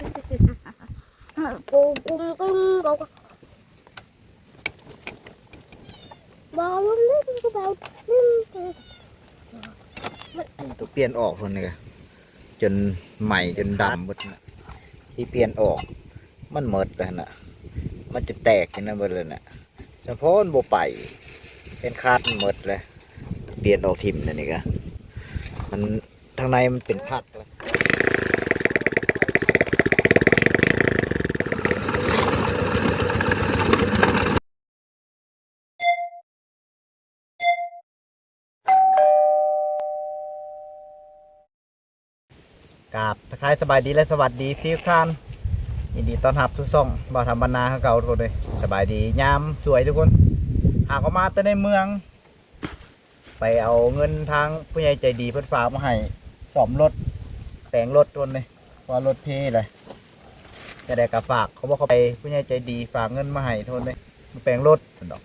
กูกุ้งกุ้งกูบอลลูนเล่นกูเบาเล่นมันตัวเปลี่ยนออกคนนึงจนใหม่จนดำหมดนะที่เปลี่ยนออก มันหมดเลยนะมันจะแตกอย่างนั้นหมดเลยนะเฉพาะมันโบไป เป็นคาดหมดเลย เปลี่ยนออกทิมนั่นนี่ก็มันทางในมันเป็นพักเลย กรา บทักทายสบายดีและสวัสดีทุกท่านยินดีต้อนรับทุกซ่องบ่าวทำบรรณาเขาเก่าทุกคนเลยสบายดียามสวยทุกคน หากออกมาแต่ในเมือง ไปเอาเงินทางผู้ใหญ่ใจดีเพิ่นฝากมาให้สอมรถแปลงรถทุกคนเลยเพราะรถเพ่เลยจะได้กับฝากเขาบอกเขาไปผู้ใหญ่ใจดีฝากเงินมาให้ทุกคนเลยมาแปลงรถเดอก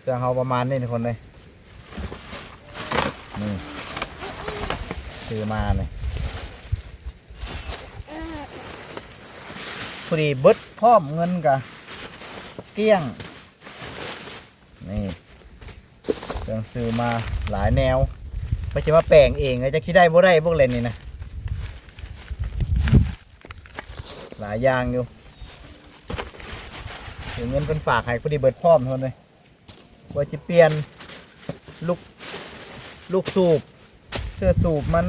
เครื่องเขาประมาณนี้ทุกคนเลยนี่ ซื้อมาเลยพอดีเบิดพร้อมเงินกะเกี้ยง นี่เครื่องซื้อมาหลายแนวไม่ใช่มาแปลงเองเลยจะคิดได้บ่ได้พวกเล่นนี่นะหลายอย่างอยู่ถึงเงินเป็นฝากให้พอดีเบิดพร้อมทนเลยว่าจะเปลี่ยนลูกลูกสูบ เสื้อสูบมัน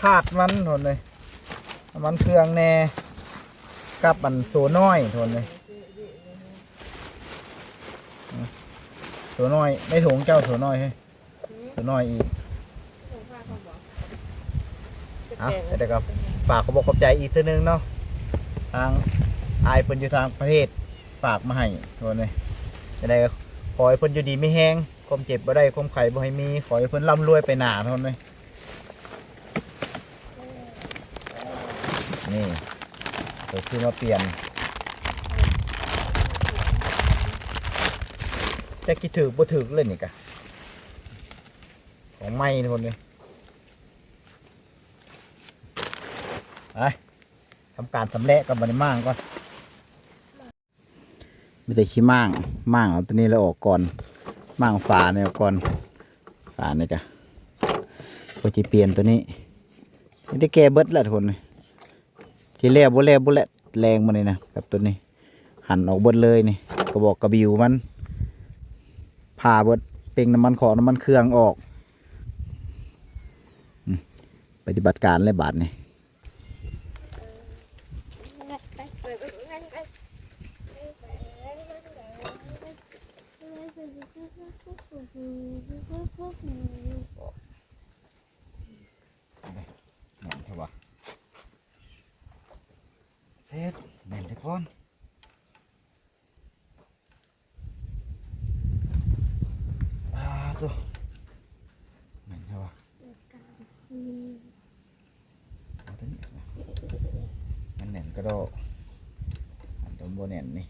ขาดมันทนเลย มันเครื่องแน่กับมันโซน้อยทนเลยโซน้อยไม่ถุงเจ้าโซน้อยให้โซน้อยอีกอะแต่ก็ฝากขอบอกขอบใจอีกทีนึงเนาะทางอายเพิ่นอยู่ทางประเทศฝากมาให้ทนเลยจะได้ก็ขอให้เพิ่นอยู่ดีไม่แห้ง ความเจ็บบ่ได้ความไข้บ่ให้มีขอให้เพิ่นร่ำรวยไปหนาทนเลยนี่เดี๋ยวซื้อมาเปลี่ยนแจะคิดถือบ่ถือเลยนี่กะของไม่ทุกคนเลยไปทำการสำเร็จกับบันม่างก่อนไม่ได้ขี้ม่างม่างเอาตัวนี้แล้วออกก่อน ม่างฝาเนี่ยก่อนฝาเนี่ยกะก็จะเปลี่ยนตัวนี้ไม่ได้แก้เบิดล้วทุกคนเลยทีแรกบ่แลบ่แลแรงมันนี่นะแบบตัวนี้ หันออกเบิดเลยนี่กระบอกกระบิวมันผ่าเบิดเป่งน้ำมันขอน้ำมันเครื่องออกปฏิบัติการเลยบาทนี่ แน่นเถอะวะเฮ็ดแน่นเถอะพ่อนอ่าตัวแน่นเถอะวะเอาตัวนี้นะมันแน่นก็ดอกอันตัวบนแน่นนี่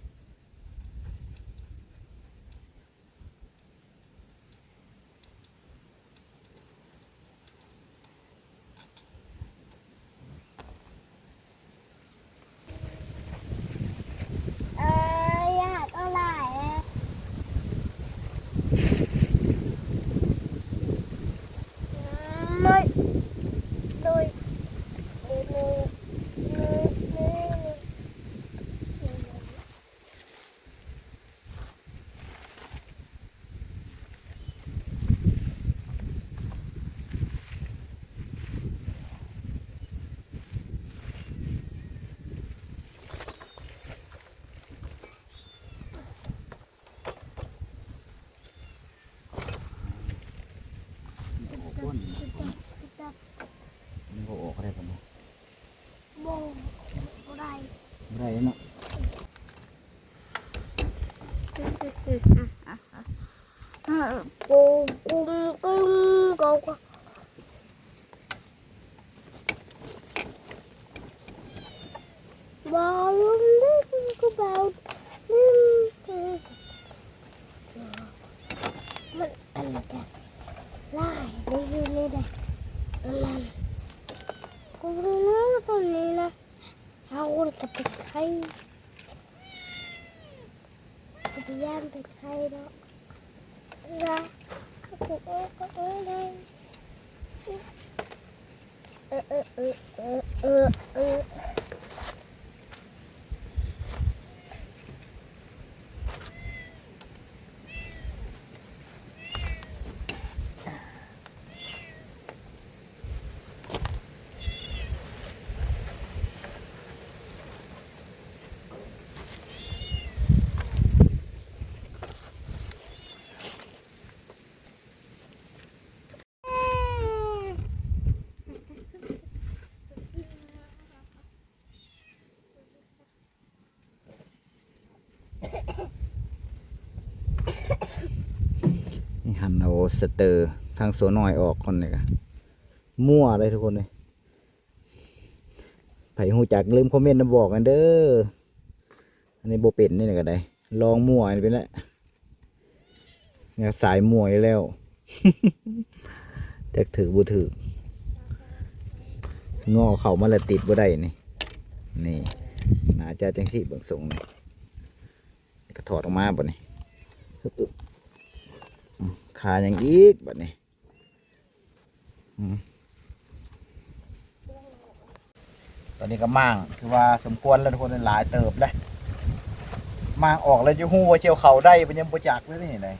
เอ้ยอยากเอาหลายอะไม่โดยโดยโดยโดยโดย โอ้โหพ่ นมันก็ออกอะไรกันเนาะโบอะไรไม่ได้เนาะกูกุ้งกุ้งกูบอลลูนเล่นกูเบาเล่นมันอันจะไล่ไม่ยืนเลยนะมัน กับเป็นไข้ เป็นย่านเป็นไข้เนาะนะเออเออเออเลยเออเออเออเออเออเออ นี่หันเอาสเตอร์ทางโซนอยออกคนเลยกะมั่วเลยทุกคนเลยไผ่หูจักลืมคอมเมนต์มาบอกกันเด้อ อันนี้โบเป็นนี่นะก็ได้ ลองมั่วอันนี้ไปแล้วเนี่ยสายมั่วแล้วแต่ถือบ่ถืองอเข่ามาละติดบ่ได้นี่ นี่ น่าจะจังสิเบิ่งทรงนี่ ก็ถอดออกมาบ่นี่อึ๊บอึ๊บอืมขางอีกบัดนี้ตอนนี้ก็มั่งคือว่าสมควรแล้วทุกคนหลายเติบแล้วมั่งออกแล้วจะหู้ว่าเจียวเขาได้เป็นยังบ่จักเลยนี่ไหน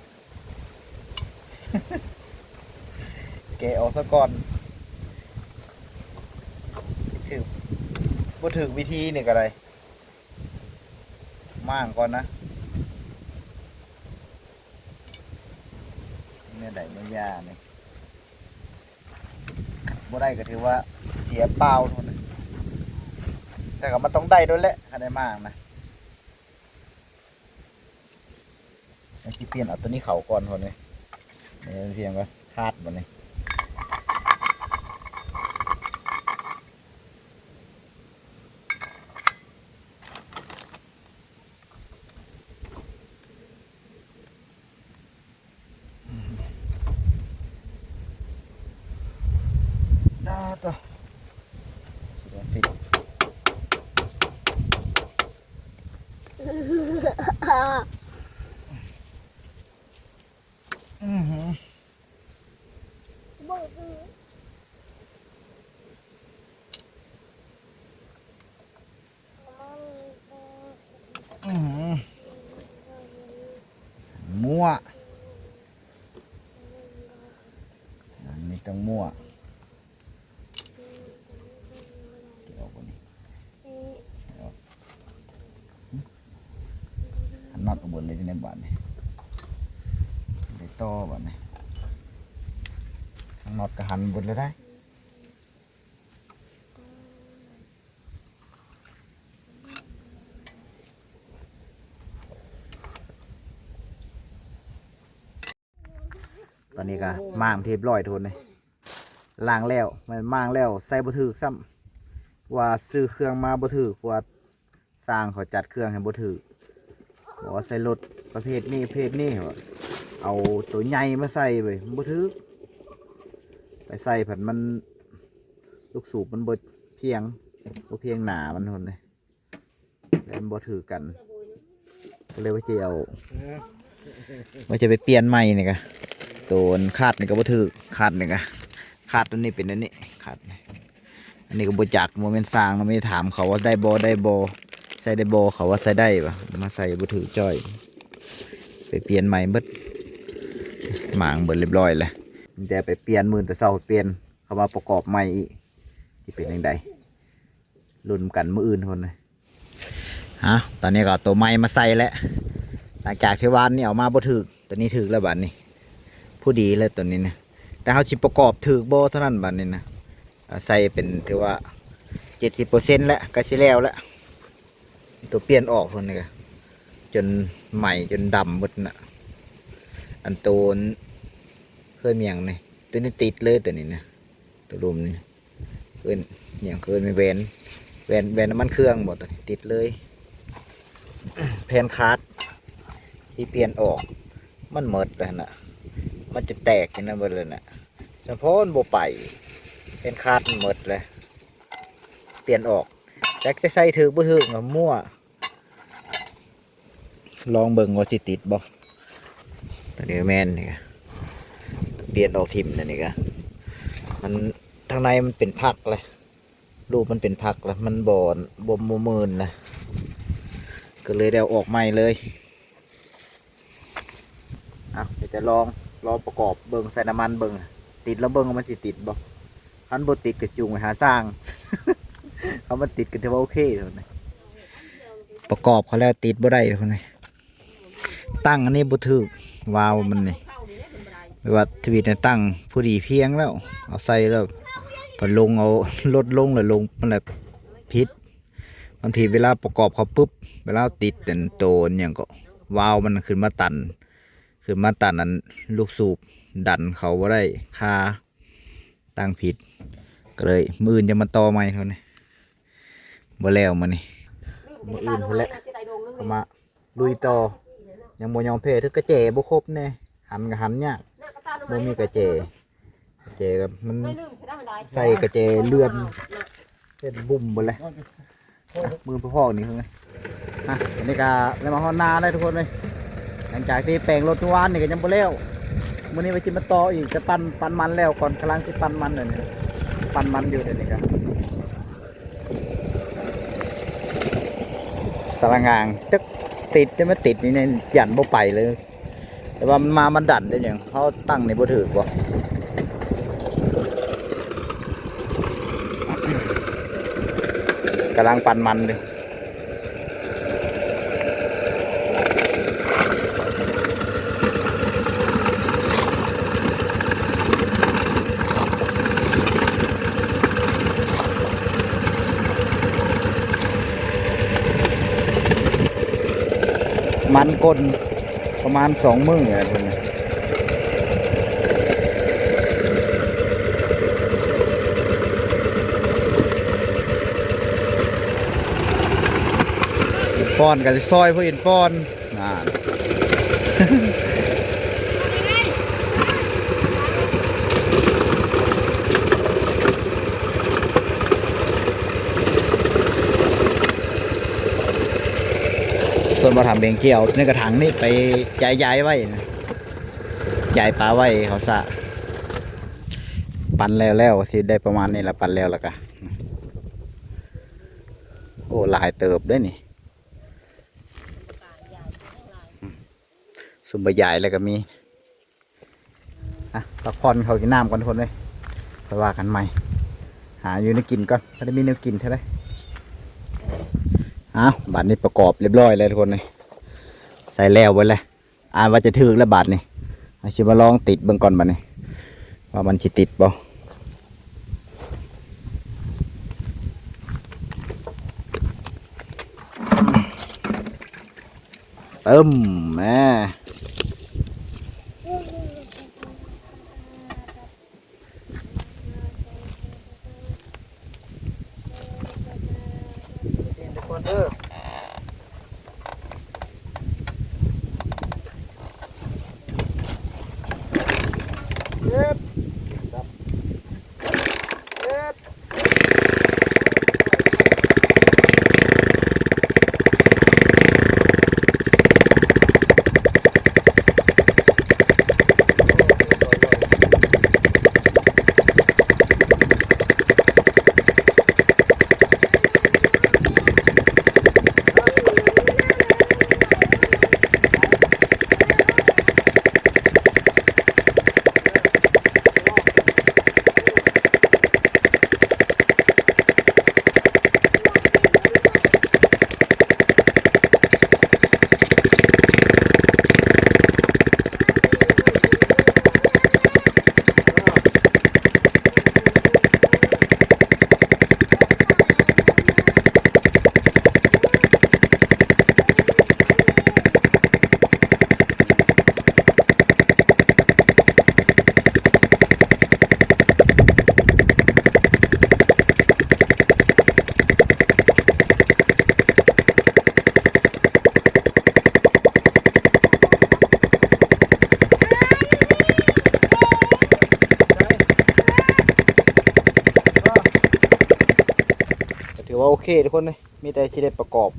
แกออกซะก่อนถือบ่ถึงวิธีนี่ก็ได้ม่งก่อนนะ เนี่ยได้เนี่ยยานี่บ่ได้ก็ถือว่าเสียเปล่าทุนั้นแต่ก็มันต้องได้ด้วยแหละถ้าได้มากนะไอ้ที่เปลี่ยนเอาตัวนี้เขาก่อนคนนี้เนี่ยเพียงก็คาดบนนี้ จ้าต่อสุดยอดฟิตอือหือ บอกเลย อือหือ มั่วอันนี้ต้องมั่วเกี่ยวกับนี้อันน็อตอุบลเลยที่ในบ้านนี่ได้ต่อบ้านนี่น็อตก็หันบนเลยได้ นนี้ก็ม่างเทปร้อยโทนเลยล้างแล้วมันม่างแล้วใส่บ่ถือซ้ำว่าซื้อเครื่องมาบ่ถือว่าสร้างเขาจัดเครื่องให้บ่ถือบอกว่าใส่รถประเภทนี้ประเภทนี้ว่าเอาตัวใหญ่มาใส่ไปบ่ถือไปใส่ผัดมันลูกสูบมันบ่เพียงบ่เพียงหนามันทนเลยแล้วมันบ่ถือกันก็เลยว่าจะเอาว่าจะไปเปลี่ยนใหม่นี่กะ ตัวคาดนี่ก็บ่ถือคาดนี่ก็คาดตัวนี้เป็นอันนี้คาดนี่อันนี้ก็บ่จักโมเมนต์สร้างเราไม่ถามเขาว่าได้บ่ได้บ่ใส่ได้บ่เขาว่าใส่ได้ปะมาใส่บ่ถือจ้อย ไปเปลี่ยนใหม่เบิดหมางเบิดเรียบร้อยแล้วแต่ไปเปลี่ยนมือแต่เช้าเปลี่ยนเขามาประกอบใหม่อีกที่เป็นยังไงรุ่นกันมืออื่นคนเลยฮะตอนนี้ก็ตัวใหม่มาใส่แล้วหลังจากที่วานนี่เอามาบ่ถือตัวนี้ถือแล้วบัดนี้ ผู้ดีเลยตัวนี้นะแต่เขาชิประกอบถือโบเท่านั้นบัดนนี้นะใส่เป็นถือว่าเจ็ดสิบเปอร์เซ็นต์แล้วก็สิแล้วแล้วตัวเปลี่ยนออกคนนี้ก็จนใหม่จนดำหมดนะอันโตนเคยเมียงนี่ตัวนี้ติดเลยตัวนี้นะตัวรุมนี่เกินเมียงเกินไม่แวนแวนแวนน้ำมันเครื่องหมดติดเลยแผ่นคาร์ดที่เปลี่ยนออกมันหมดแล้วนะ มันจะแตกอย่างนั้นหมดเลยนะเฉพาะนโบไปเป็นคาดหมดเลย เปลี่ยนออกแจ็คจะใส่ถือบ่ถือกับมั่ว ลองเบิ่งว่าสิติดบ่ตัวนี้แม่นนี่กเปลี่ยนออกทิมนั่นนี่กะมันทางในมันเป็นพักเลยรูปมันเป็นพักแล้วมันบอนบ่มมืนนะก็เลยเดาออกใหม่เลยเอาเดี๋ยวจะลอง ลอประกอบเบิงใส่น้ำมันเบิงติดแล้วเบิงว่ามันสิติดบ่คันบ่ติดก็จูงไปหาสร้าง เขามันติดกันถือว่าโอเคเท่านั้นประกอบเขาแล้วติดบ่ได้เท่านั้ตั้งอันนี้บ่ถึกวาวมันนี่ว่าทวีตเนี่ยตั้งผู้ดีเพียงแล้ว เอาใส่แล้วพอลงเอาลดลงแล้วลงมันแหละพิษมันผิดเวลาประกอบเขาปุ๊บ เวลาติดแต่นโตนอย่างก็วาวมันขึ้นมาตัน ขึ้นมาตันนั้นลูกสูบดันเขาบ่ได้คาตั้งผิด ก็เลยมืออนจะมาต่อใหม่เท่านี้บ่แล้วมันนี่มื้ออื่นพุ่นแหละเอามาลุยต่อยังบ่ยอมเพถึกกระเจบ่ครบแน่หันก็หันยากบ่มีกระเจกระเจก็มันใส่กระเจเลื่อนเป็นบุ่มหมดเลยอะมือพ่อๆนี่คือไงอะอันนี้ก็เลยมาฮอนนาได้ทุกคนเลยห ลังจากที่แปลงรถทุกวันนี่ก็ยังบ่แล้วมื้อนี้ไปกินมาต่ออีกจะปั่นปั่นมันแล้วก่อนกำลังสิปั่นมันเดี๋ยวนี้ปั่นมันอยู่เดี๋ยวนี้ครับสารงางตึกติดได้ไหมติดนี่เนี่ยหยันบ่ไปเลย แต่ว่ามันมามันดันได้อย่างเขาตั้งในบ่ถือกว่ากำลังปั่นมันเลย ก้นประมาณสองมืออะไรพวกนี้ป้อนกันซอยเพื่อเห็นป้อนน่า วนมาทำเบงเกี่ยวในกระถางนี่ไปย้ายย้ายๆไว้นะย้ายปลาไว้เขาสะปั่นแล้วแล้วสิได้ประมาณนี้ละปั่นแล้วล้วกะโอ้หลายเติบได้นี่สุมบใหญ่แล้วก็มีอะพักผ่อนเขากินน้ำก่อนทุกคนเลยไปว่ากันใหม่ หาอยู่ในกินก่อนถ้าได้มีแนวกินเท่าไร อ้าวบาทนี้ประกอบเรียบร้อยเลยทุกคนเลยใส่แล้วไว้เลยอ่านว่าจะถือแล้วบาทนี่อาชิมาลองติดเบื้องก่อนบาทนี้ว่ามันจะติดบ่เติมแม่ เคทุกคนเลยมีแต่ที่ได้ประกอบ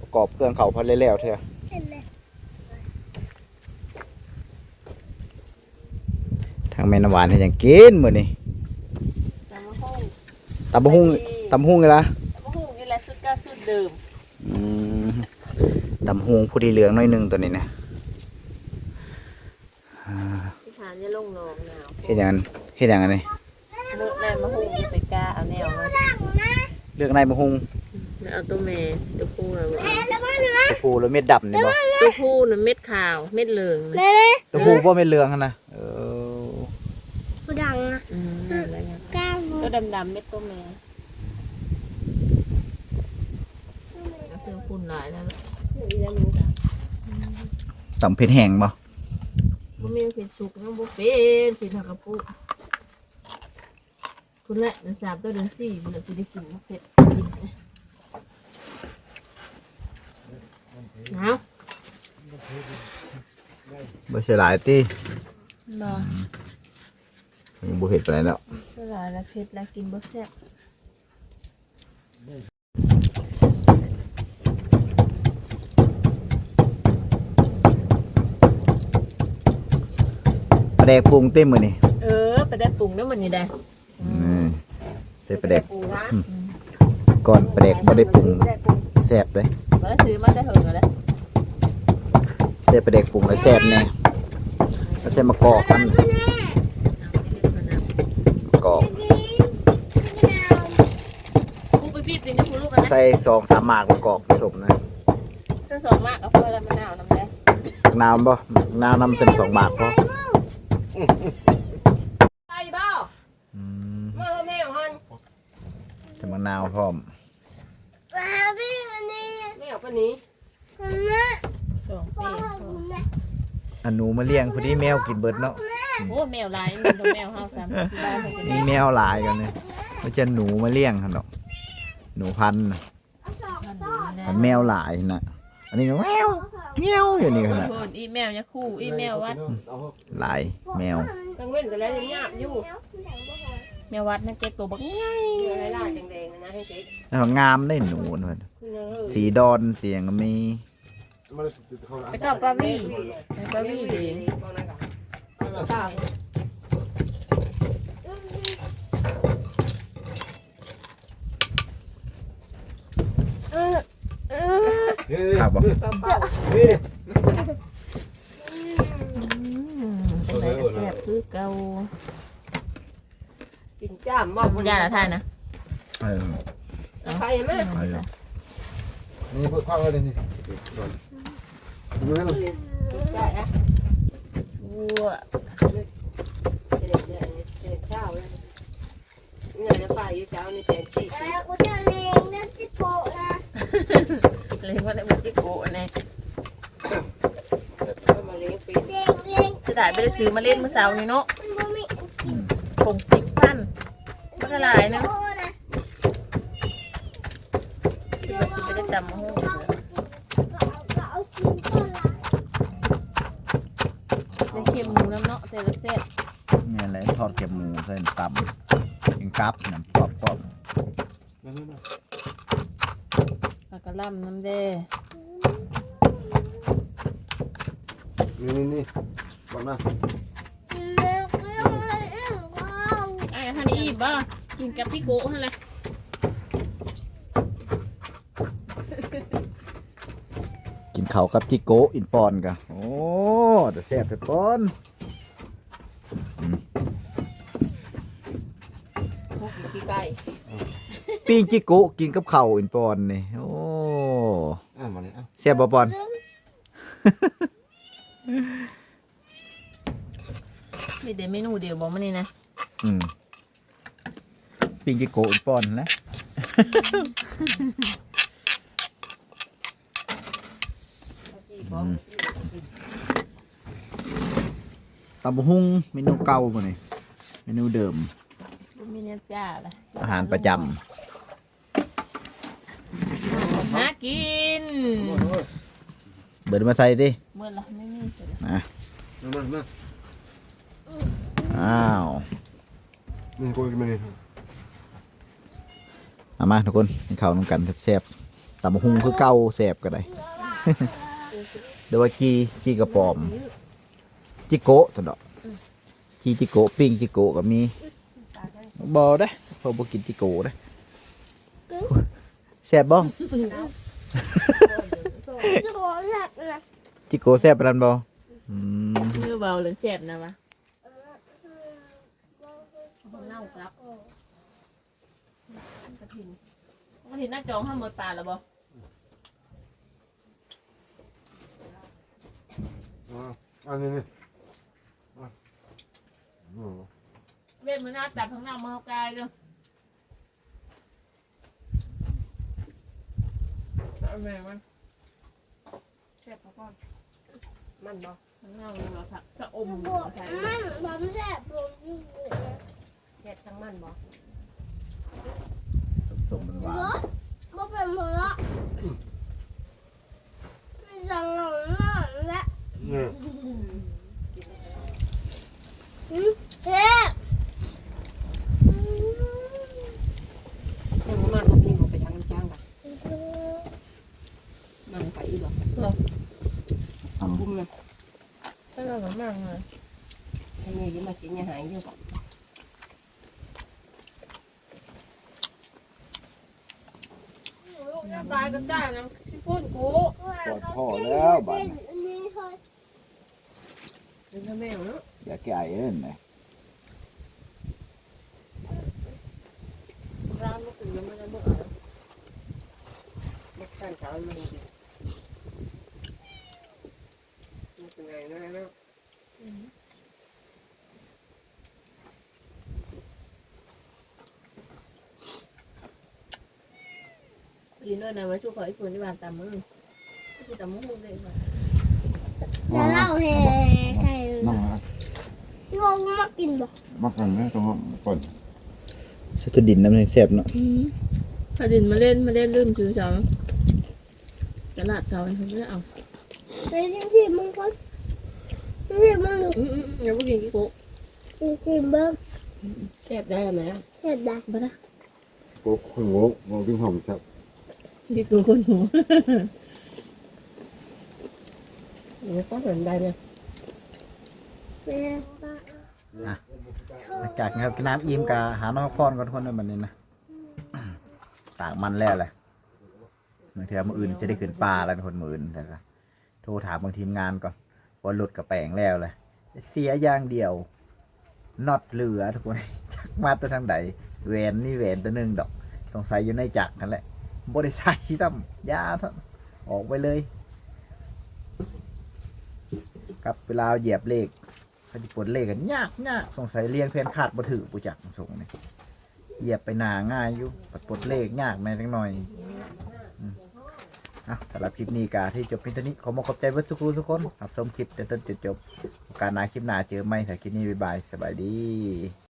ประกอบเครื่องเขาพอแล้วๆเถอะเห็นเลยทางแม่น้ำหวานให้หยังกินมื้อนี้น้ำมะฮุ่งตำบักหุ่งตำบักหุ่งไงล่ะน้ำมะฮุ่งนี่แหละสุดเก้าสุดเดิมอืมตำบักหุ่งผู้ดีเหลืองหน้อยหนึงตัวนี้นะอ่าที่ฐานจะลงหนองหนาวเฮ็ดหยังเฮ็ดหยังอันนี้เลือกแนมมะฮุ่งจะไปกาเอาแนวมา เลือกในบักหุ่งแล้วเอาตัวแม่ตัวผู้นะแม่แล้วมันนะตัวผู้แล้วเม็ดดำนี่บ่ตัวผู้น่ะเม็ดขาวเม็ดเหลืองนะแม่เลยตัวผู้บ่เม็ดเหลืองหั่นนะเออผู้ดังนะอืมอะไรเงี้ยก้าวตัวดำๆเม็ดตัวแม่เอาเสื้อคุณหลายแล้วยังรู้จ้ะตำเผ็ดแห้งบ่บ่มีเผ็ดสุกยังบ่เป็นสิทากระปุก คุณแหละเดือนสามตัวเดือนสี่มันจะได้กินเผ็ดกินหนาวบ่ใช่หลายติบ่ยังบ่เผ็ดปานใดแล้วเวลาแล้วเผ็ดแล้วกินบ่แซ่บปลาแดกปรุงเต็มมื้อนี้เออไปได้ปรุงแล้วมันนี่ได้อืม ใส่ปลาแดกปรุงนะก่อนปลาแดกบ่ได้ปรุงแซ่บเลยบ่ได้ซื้อมาได้เหิงแล้วใส่ปลาแดกปรุงแล้วแซ่บแน่แล้วใส่มะกอกมันมะกอกกูไปพี่กินกับคุณลูกกันนะใส่สองสามหมากมะกอกผสมนะถ้าสองมากก็พอแล้วมะนาวน้ำได้น้ำบ่น้ำน้ำเส้นสองบาทพอ ไปบ่ อืม มาแม่ฮัน จะมะนาวพร้อมมาพี่มันนี่แม่เอาปะนี้มันนะสองปีมันนะอันหนูมาเลี้ยงพอดีแมวกินเบิดเนาะโอ้แมวลายมันตัวแมวเฮาซ้ำที่บ้านเขากินมีแมวหลายกันเนี่ยไม่ใช่หนูมาเลี้ยงกันหรอกหนูพันธุ์น่ะมันแมวหลายน่ะอันนี้ก็แมวเงี้ยวอยู่นี่ขนาดโทษอีแมวยาคู่อีแมววัดหลายแมวกังเว้นกันแล้วยังยาบอยู่ แมว วัดนั่นเก็บตัวบักง่ายอะไรล่ะแดงๆนะให้เจ๊กแล้วก็งามได้หนูนั่นขึ้นเลยสีดอนเสียงก็มีไปกับปลาวี่ไปปลาวี่เองเออเออครับบ่อะไรก็แซ่บคือเก่า กินจ้ามบอกคุณยายละท่านนะเออใครไหมเอาอยู่นี่เพิ่งพักเลยนี่ดูให้หน่อยได้อะวัวเด็ดเด็ดเด็ดข้าวเลยนี่ไงจะฝ่ายอยู่เช้านี่แสนสี่แล้วกูจะเลี้ยงนั่นที่โปะนะเลยว่าในบุจิโกะเนี่ยก็มาเลี้ยงปีเลี้ยงเลี้ยงจะได้ไปซื้อมาเล่นเมื่อเช้านี้เนาะ มันบ่มี อืม ผงสิบพันมันก็ หลายนะคิดว่าจะได้จำมาหูก็เอาก็เอาชิ้นก่อนละได้เค็มหมูน้ำเนาะเซลเซ่บนี่แหละทอดเก็บหมูใส่ตับกินกับน้ำกรอบกรอบปลากระล่ำน้ำแดง นี่นี่นี่บอกนะ เลี้ยงเลี้ยงเลี้ยงว้าว ไอ้ท่านนี้บ่กินกับพี่โกะฮะล่ะ กินข้าวกับจิโกะอินปอนกะโอ้เดี๋ยวแซ่บไปปอนพวกขี้ไก่ปิ้งจิโกะกินกับข้าวอินปอนนี่โอ้อะมาเลยอะแซ่บบ่ปอนนี่เดี๋ยวเมนูเดียวบอกมานี่นะอืมปิ้งจิโกะอินปอนนะ อืม ตำบักหุ่งเมนูเก่าบ่นี่เมนูเดิมบ่มีเนี่ยจ้าล่ะอาหารประจำหากินเบิดมาใส่ดิเมื่อละไม่มีเสร็จมามามามาอ้าวนี่กูกินมานี่เอามาทุกคนกินข้าวนำกันแซ่บๆตำบักหุงคือเก่าแซ่บก็ได้ เดี๋ยวว่าจีจีกระป๋อมจิโกะตัวดอกจีจิโกะปิ้งจิโกะก็มีบ่ได้เพอบ่กินจิโกะได้แซ่บบ่จะขอแหลกนะจิโกะแซ่บปานนั้นบอืมมือเบาหรือเจ็บนะวะเน่าครับกระถินกระถินหน้าจองห้ามหมดปลาแล้วบ่อ่ อันนี้นี่เว้นมือน้าตัดทั้งหน้ามาเข้ากายเลยเอาแม่มันแซ่บพอก่อนมันบ่ทั้งหน้ามันแบบผักสะอมบวกใส่มันผมแหลกผมยิ่งเลยนะแซ่บทั้งมันบ่สมมันหวานบ่เป็นเพราะมันจังหลงหลงและ เนี่ยอืมแหลกอืมทั้งมันบ่กินบ่ไปทางจ้างบ่มันไปอีบ่บุ้มนะถ้าเราแบบมากเลยให้เงี้ยยิ้มมาสิเนี่ยหายอยู่บ่ลูกจะตายก็ได้นะพี่พูดกูพอแล้วบัดอันนี้เฮ้ยเป็น แม่เนาะอย่าแก่เอิ้นนะร้านบ่กินแล้วมันบ่เอามักสั่นเช้ามันกินมันเป็นไงนะเนาะดีด้วยนะว่าช่วยขอไอ้คนที่บ้านตามมือที่ตามมือเลยค่ะ จะเล่าให้ใครนั่งนะพี่วงมากินบ่มากันนะตรงนั้นก่อนสะดินน้ำให้แซ่บเนาะถ้าดินมาเล่นมาเล่นลืมชื่อเสาตลาดเสาเขาไม่ได้เอาไปที่ที่มึงก็ที่มึงดูอืมอืมอย่าพูดอย่างนี้โก้ที่ที่เบิ้งแซ่บได้ไหมอะเห็ดได้บ้านะโอ้โหมองถึงหอมครับดีกว่าคนหัวมั นก็เหมือนได้ไหมแม่ป้าหลังจากนี้ครับกินน้ำอิ่มกะหาน้องพรก่อนทุกคนในบัดนี้นะตากมันแล้วแหละบางทีมืออื่นจะได้ขึ้นปลาแล้วคนมืออื่นแต่ก็โทรถามบางทีมงานก่อนว่าหลุดกับแปลงแล้วเลยเสียอย่างเดียวน็อตเหลือทุกคนจักมาตัวทางใดแหวนนี่แหวนตัวหนึงดอก สงสัยอยู่ในจักรนั่นแหละบริษัทที่ตั้มยาท่านออกไปเลย กับเวลาเหยียบเลขเขาจะปวดเลขกันยากยากสงสัยเรียงเพนขาดบ่ถือปูจักส่งนี่ยเหยียบไปหนาง่ายอยู่ปวดปดเลขยากในจังหน่อยอะสำหรับคลิปนี้กาที่จบเพียงเท่านี้ขอมาขอบใจเพื่อนทุกคนทุกคนรับชมคลิปจนจนจบ การหน้าคลิปหน้าเจอไหมถ้าคลิปนี้บ๊ายบายสบายดี